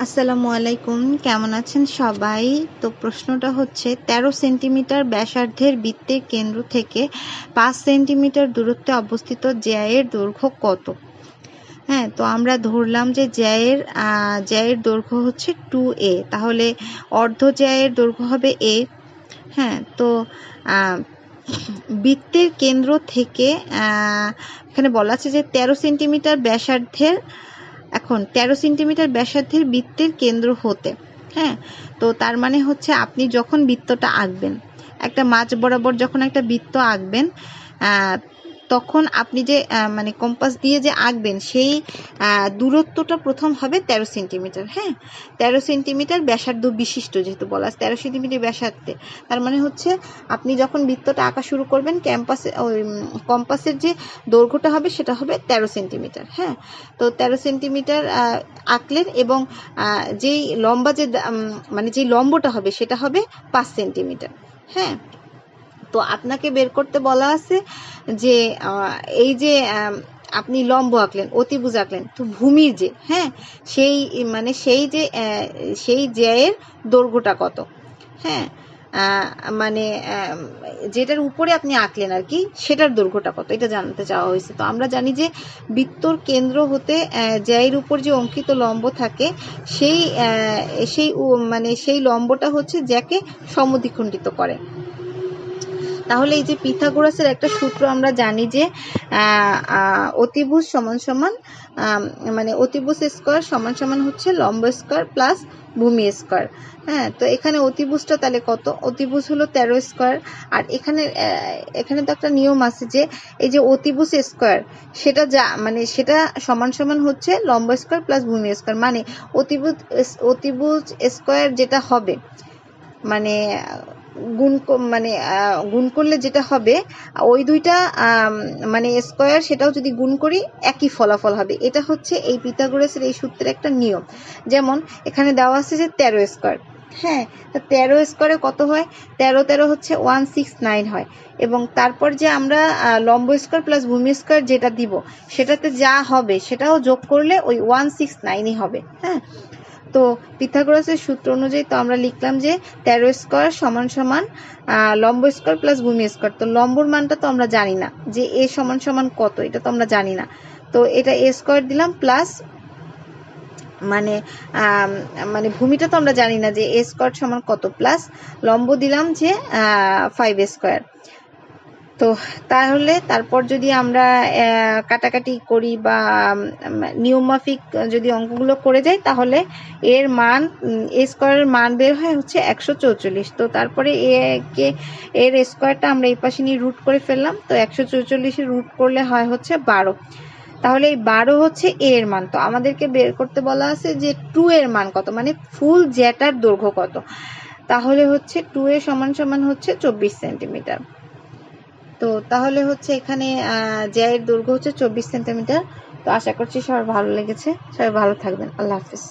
আসসালামু আলাইকুম, কেমন আছেন সবাই? তো প্রশ্নটা হচ্ছে ১৩ সেন্টিমিটার ব্যাসার্ধের বৃত্তের কেন্দ্র থেকে পাঁচ সেন্টিমিটার দূরত্বে অবস্থিত জ্যায়ের দৈর্ঘ্য কত? হ্যাঁ তো আমরা ধরলাম যে জ্যায়ের জ্যায়ের দৈর্ঘ্য হচ্ছে টু এ, তাহলে অর্ধ জ্যায়ের দৈর্ঘ্য হবে এ। হ্যাঁ তো বৃত্তের কেন্দ্র থেকে এখানে বলা আছে যে তেরো সেন্টিমিটার ব্যাসার্ধের এখন তেরো সেন্টিমিটার ব্যাসার্ধের বৃত্তের কেন্দ্র হতে হ্যাঁ? তো তার মানে হচ্ছে আপনি যখন বৃত্তটা আঁকবেন, একটা মাঝ বরাবর যখন একটা বৃত্ত আঁকবেন তখন আপনি যে মানে কম্পাস দিয়ে যে আঁকবেন, সেই দূরত্বটা প্রথম হবে তেরো সেন্টিমিটার হ্যাঁ? তেরো সেন্টিমিটার ব্যাসার্ধ বিশিষ্ট যেহেতু বলা তেরো সেন্টিমিটার ব্যাসার্ধে। তার মানে হচ্ছে আপনি যখন বৃত্তটা আঁকা শুরু করবেন ক্যাম্পাসে ওই কম্পাসের যে দৈর্ঘ্যটা হবে, সেটা হবে তেরো সেন্টিমিটার হ্যাঁ? তো তেরো সেন্টিমিটার আঁকলেন এবং যেই লম্বা যে মানে যেই লম্বটা হবে, সেটা হবে পাঁচ সেন্টিমিটার হ্যাঁ? তো আপনাকে বের করতে বলা আছে যে এই যে আপনি লম্ব আঁকলেন, অতিভুজ আঁকলেন, তো ভূমির যে হ্যাঁ সেই মানে সেই যে সেই জ্যায়ের দৈর্ঘ্যটা কত? হ্যাঁ মানে যেটার উপরে আপনি আঁকলেন আর কি, সেটার দৈর্ঘ্যটা কত? এটা জানতে চাওয়া হয়েছে। তো আমরা জানি যে, বৃত্তর কেন্দ্র হতে জ্যায়ের উপর যে অঙ্কিত লম্ব থাকে, সেই সেই মানে সেই লম্বটা হচ্ছে জ্যাকে সমদ্বিখণ্ডিত করে। তাহলে এই যে পিথাগোরাসের একটা সূত্র আমরা জানি যে অতিভুজ সমান সমান মানে অতিভুজ স্কোয়ার সমান সমান হচ্ছে লম্ব স্কোয়ার প্লাস ভূমি স্কোয়ার। হ্যাঁ তো এখানে অতিভুজটা তাহলে কত? অতিভুজ হলো তেরো স্কোয়ার। আর এখানে এখানে তো একটা নিয়ম আছে যে, এই যে অতিভুজ স্কোয়ার, সেটা যা মানে সেটা সমান সমান হচ্ছে লম্ব স্কোয়ার প্লাস ভূমি স্কোয়ার। মানে অতিভুজ অতিভুজ স্কোয়ার যেটা হবে মানে গুণ মানে গুণ করলে যেটা হবে, ওই দুইটা মানে স্কোয়ার সেটাও যদি গুণ করি, একই ফলাফল হবে। এটা হচ্ছে এই পিথাগোরাসের এই সূত্রের একটা নিয়ম। যেমন, এখানে দেওয়া আছে যে তেরো স্কোয়ার হ্যাঁ তা তেরো স্কোয়ারে কত হয়? তেরো তেরো হচ্ছে ওয়ান সিক্স নাইন হয়। এবং তারপর যে আমরা লম্ব স্কোয়ার প্লাস ভূমি স্কোয়ার যেটা দিব, সেটাতে যা হবে, সেটাও যোগ করলে ওই ওয়ান সিক্স নাইনই হবে। হ্যাঁ তো পিথাগোরাসের সূত্র অনুযায়ী তো আমরা লিখলাম যে তেরো স্কোয়ার সমান সমান লম্ব স্কোয়ার প্লাস ভূমি স্কোয়ার। তো লম্বর মানটা তো আমরা জানি না যে এ সমান সমান কত, এটা তো আমরা জানি না। তো এটা এ স্কোয়ার দিলাম প্লাস মানে মানে ভূমিটা তো আমরা জানি না যে এ স্কোয়ার সমান কত, প্লাস লম্ব দিলাম যে ফাইভ স্কোয়ার। তো তাহলে তারপর যদি আমরা কাটাকাটি করি বা নিয়মমাফিক যদি অঙ্কগুলো করে যাই, তাহলে এর মান এ স্কোয়ারের মান বের হয় হচ্ছে একশো চৌচল্লিশ। তো তারপরে এ কে, এর স্কোয়ারটা আমরা এই পাশে নিয়ে রুট করে ফেললাম, তো একশো চৌচল্লিশে রুট করলে হয় হচ্ছে বারো। তাহলে এই বারো হচ্ছে এ এর মান। তো আমাদেরকে বের করতে বলা আছে যে টু এর মান কত মানে ফুল জ্যাটার দৈর্ঘ্য কত। তাহলে হচ্ছে টু এ সমান সমান হচ্ছে চব্বিশ সেন্টিমিটার। তো তাহলে হচ্ছে এখানে জ্যায়ের দৈর্ঘ্য হচ্ছে চব্বিশ সেন্টিমিটার তো আশা করছি সবার ভালো লেগেছে। সবাই ভালো থাকবেন। আল্লাহ হাফিজ।